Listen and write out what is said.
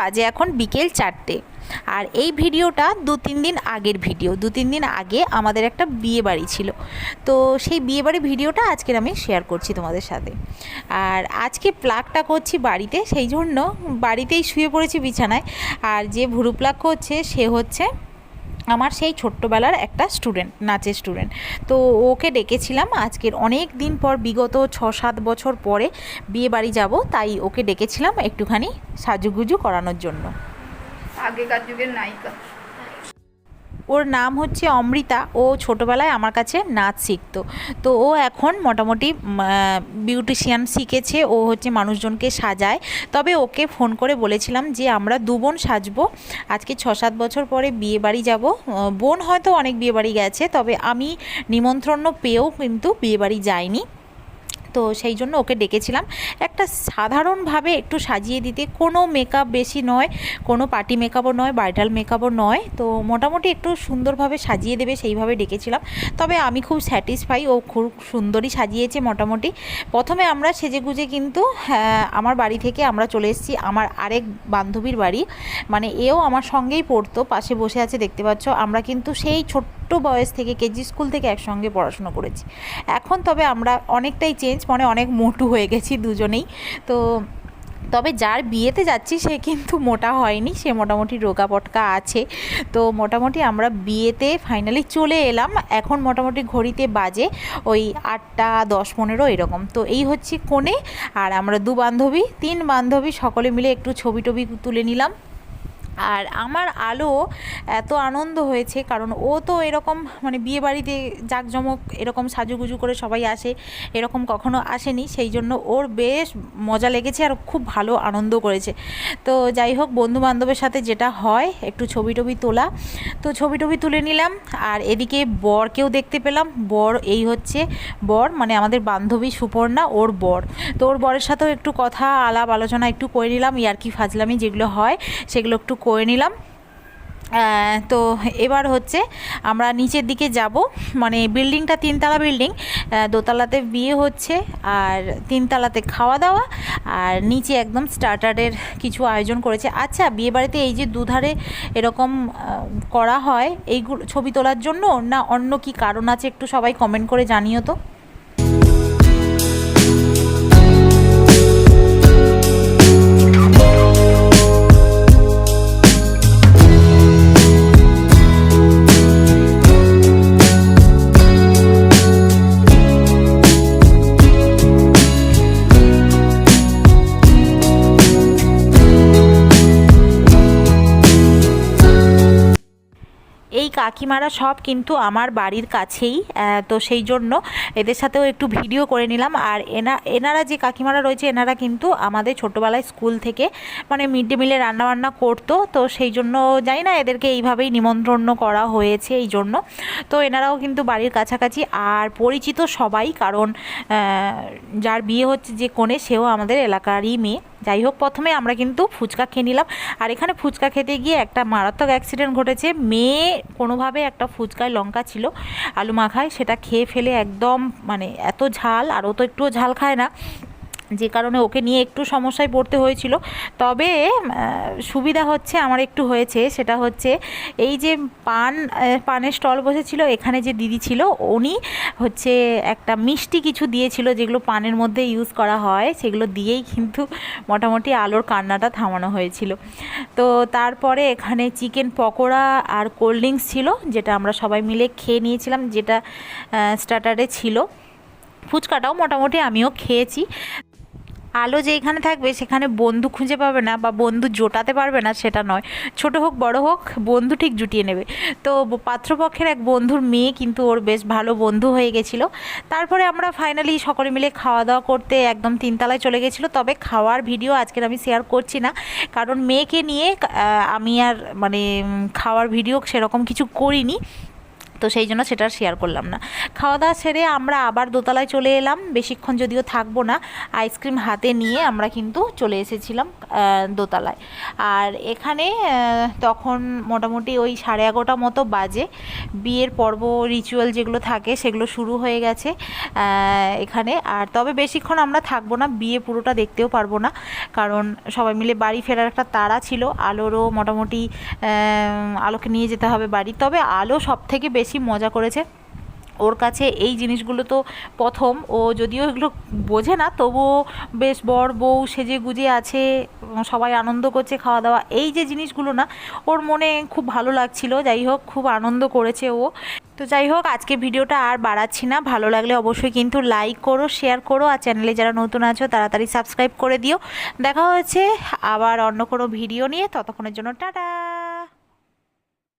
বাজে এখন বিকেল চারটে। আর এই ভিডিওটা দু তিন দিন আগের ভিডিও, দু তিন দিন আগে আমাদের একটা বিয়ে বাড়ি ছিল। তো সেই বিয়ে বাড়ি ভিডিওটা আজকের আমি শেয়ার করছি তোমাদের সাথে। আর আজকে প্লাগটা করছি বাড়িতে, সেই জন্য বাড়িতেই শুয়ে পড়েছি বিছানায়। আর যে ভুরু প্লাগ করছে, সে হচ্ছে আমার সেই ছোট্টবেলার একটা স্টুডেন্ট, নাচের স্টুডেন্ট। তো ওকে ডেকেছিলাম, আজকের অনেক দিন পর, বিগত ছ সাত বছর পরে বিয়ে বাড়ি যাব, তাই ওকে ডেকেছিলাম একটুখানি সাজুগুজু করানোর জন্য। আগেকার যুগের নায়িকা। ওর নাম হচ্ছে অমৃতা। ও ছোটোবেলায় আমার কাছে নাচ শিখতো। তো ও এখন মোটামুটি বিউটিশিয়ান শিখেছে। ও হচ্ছে মানুষজনকে সাজায়। তবে ওকে ফোন করে বলেছিলাম যে, আমরা দু বোন সাজবো। আজকে ছ সাত বছর পরে বিয়ে বাড়ি যাব। বোন হয়তো অনেক বিয়ে বাড়ি গেছে, তবে আমি নিমন্ত্রণ পেয়েও কিন্তু বিয়ে বাড়ি যাইনি। তো সেই জন্য ওকে ডেকেছিলাম। একটা সাধারণভাবে একটু সাজিয়ে দিতে কোনো মেকআপ বেশি নয় কোনো পার্টি মেকআপও নয় ব্রাইডাল মেকআপও নয়। তো মোটামুটি একটু সুন্দরভাবে সাজিয়ে দেবে সেইভাবে ডেকেছিলাম। তবে আমি খুব স্যাটিসফাই ও খুব সুন্দরই সাজিয়েছে মোটামুটি। প্রথমে আমরা সেজে গুজে কিন্তু হ্যাঁ, আমার বাড়ি থেকে আমরা চলে এসেছি আমার আরেক বান্ধবীর বাড়ি। মানে এও আমার সঙ্গেই পড়তো পাশে বসে আছে দেখতে পাচ্ছ। আমরা কিন্তু সেই ছোট্ট বয়স থেকে কেজি স্কুল থেকে একসঙ্গে পড়াশুনো করেছি। এখন তবে আমরা অনেকটাই চেঞ্জ মানে অনেক মোটু হয়ে গেছি দুজনেই। তো তবে যার বিয়েতে যাচ্ছি, সে কিন্তু মোটা হয়নি, সে মোটামুটি রোগা পটকা আছে। তো মোটামুটি আমরা বিয়েতে ফাইনালি চলে এলাম। এখন মোটামুটি ঘড়িতে বাজে ওই আটটা দশ পনেরো এরকম। তো এই হচ্ছে কোণে। আর আমরা দু বান্ধবী, তিন বান্ধবী, সকলে মিলে একটু ছবি টবি তুলে নিলাম। আর আমার আলো এত আনন্দ হয়েছে, কারণ ও তো এরকম মানে বিয়ে বাড়িতে জাঁকজমক এরকম সাজুগুজু করে সবাই আসে, এরকম কখনো আসেনি, সেই জন্য ওর বেশ মজা লেগেছে আর খুব ভালো আনন্দ করেছে। তো যাই হোক বন্ধু বান্ধবের সাথে যেটা হয়, একটু ছবি টবি তোলা। তো ছবি টবি তুলে নিলাম, আর এদিকে বরকেও দেখতে পেলাম। বর এই হচ্ছে বর মানে আমাদের বান্ধবী সুপর্ণা, ওর বর। তো ওর বরের সাথেও একটু কথা, আলাপ, আলোচনা একটু করে নিলাম, ইয়ার্কি, ফাজলামি যেগুলো হয়, সেগুলো একটু করে নিলাম। তো এবার হচ্ছে আমরা নিচের দিকে যাব। মানে বিল্ডিংটা তিনতলা বিল্ডিং দোতলাতে বিয়ে হচ্ছে আর তিনতলাতে খাওয়া দাওয়া আর নিচে একদম স্টার্টারের কিছু আয়োজন করেছে। আচ্ছা বিয়ে বাড়িতে এই যে দুধারে এরকম করা হয়, এইগুলো ছবি তোলার জন্য না অন্য কি কারণ আছে একটু সবাই কমেন্ট করে জানিও তো? কাকিমারা সব কিন্তু আমার বাড়ির কাছেই তো সেই জন্য এদের সাথেও একটু ভিডিও করে নিলাম। আর এনা, এনারা যে কাকিমারা রয়েছে, এনারা কিন্তু আমাদের ছোটোবেলায় স্কুল থেকে মানে মিড ডে মিলে রান্নাবান্না করতো, তো সেই জন্য জানি না এদেরকে এইভাবেই নিমন্ত্রণ করা হয়েছে এই জন্য। তো এনারাও কিন্তু বাড়ির কাছাকাছি আর পরিচিত সবাই, কারণ যার বিয়ে হচ্ছে যে কোণে, সেও আমাদের এলাকারই মেয়ে। যাই হোক, প্রথমে আমরা কিন্তু ফুচকা খেয়ে নিলাম। আর এখানে ফুচকা খেতে গিয়ে একটা মারাত্মক অ্যাক্সিডেন্ট ঘটেছে। মেয়ে কোনোভাবে একটা ফুচকায় লঙ্কা ছিল, আলু মাখায়, সেটা খেয়ে ফেলে একদম মানে এত ঝাল, আর ও তো একটুও ঝাল খায় না। যে কারণে ওকে নিয়ে একটু সমস্যায় পড়তে হয়েছিল। তবে সুবিধা হচ্ছে আমার একটু হয়েছে, সেটা হচ্ছে এই যে পান পানের স্টল বসেছিল, এখানে যে দিদি ছিল, উনি হচ্ছে একটা মিষ্টি কিছু দিয়েছিল, যেগুলো পানের মধ্যে ইউজ করা হয়, সেগুলো দিয়েই কিন্তু মোটামুটি আলোর কান্নাটা থামানো হয়েছিল। তো তারপরে এখানে চিকেন পকোড়া আর কোল্ড ড্রিঙ্কস ছিল, যেটা আমরা সবাই মিলে খেয়ে নিয়েছিলাম, যেটা স্টার্টারে ছিল। ফুচকাটাও মোটামুটি আমিও খেয়েছি। আলো যেখানে থাকবে, সেখানে বন্ধু খুঁজে পাবে না বা বন্ধু জোটাতে পারবে না সেটা নয়। ছোট হোক, বড় হোক, বন্ধু ঠিক জুটিয়ে নেবে। তো পাত্রপক্ষের এক বন্ধুর মেয়ে কিন্তু ওর বেশ ভালো বন্ধু হয়ে গেছিল। তারপরে আমরা ফাইনালি সকলে মিলে খাওয়া দাওয়া করতে একদম তিনতলায় চলে গেছিল। তবে খাওয়ার ভিডিও আজকের আমি শেয়ার করছি না। কারণ মেয়েকে নিয়ে আমি আর মানে খাওয়ার ভিডিও সেরকম কিছু করিনি। তো সেই জন্য সেটা শেয়ার করলাম না। খাওয়া দাওয়া সেরে আমরা আবার দোতলায় চলে এলাম। বেশিক্ষণ যদিও থাকব না। আইসক্রিম হাতে নিয়ে আমরা কিন্তু চলে এসেছিলাম দোতলায়। আর এখানে তখন মোটামুটি ওই সাড়ে এগারোটা মতো বাজে। বিয়ের পর্ব রিচুয়াল যেগুলো থাকে সেগুলো শুরু হয়ে গেছে এখানে। আর তবে বেশিক্ষণ আমরা থাকব না, বিয়ে পুরোটা দেখতেও পারব না। কারণ সবাই মিলে বাড়ি ফেরার একটা তাড়া ছিল। আলোরও মোটামুটি আলোকে নিয়ে যেতে হবে বাড়ি। তবে আলো সব থেকে বেশি মজা করেছে। ওর কাছে এই জিনিসগুলো তো প্রথম। ও যদিও এগুলো বোঝে না, তবুও বেশ বর, বউ সেজে গুজে আছে, সবাই আনন্দ করছে খাওয়া দাওয়া এই যে জিনিসগুলো না, ওর মনে খুব ভালো লাগছিল। যাই হোক, খুব আনন্দ করেছে ও। তো যাই হোক, আজকে ভিডিওটা আর বাড়াচ্ছি না। ভালো লাগলে অবশ্যই কিন্তু লাইক করো, শেয়ার করো, আর চ্যানেলে যারা নতুন আছো, তাড়াতাড়ি সাবস্ক্রাইব করে দিও। দেখা হচ্ছে আবার অন্য কোনো ভিডিও নিয়ে। ততক্ষণের জন্য টাটা!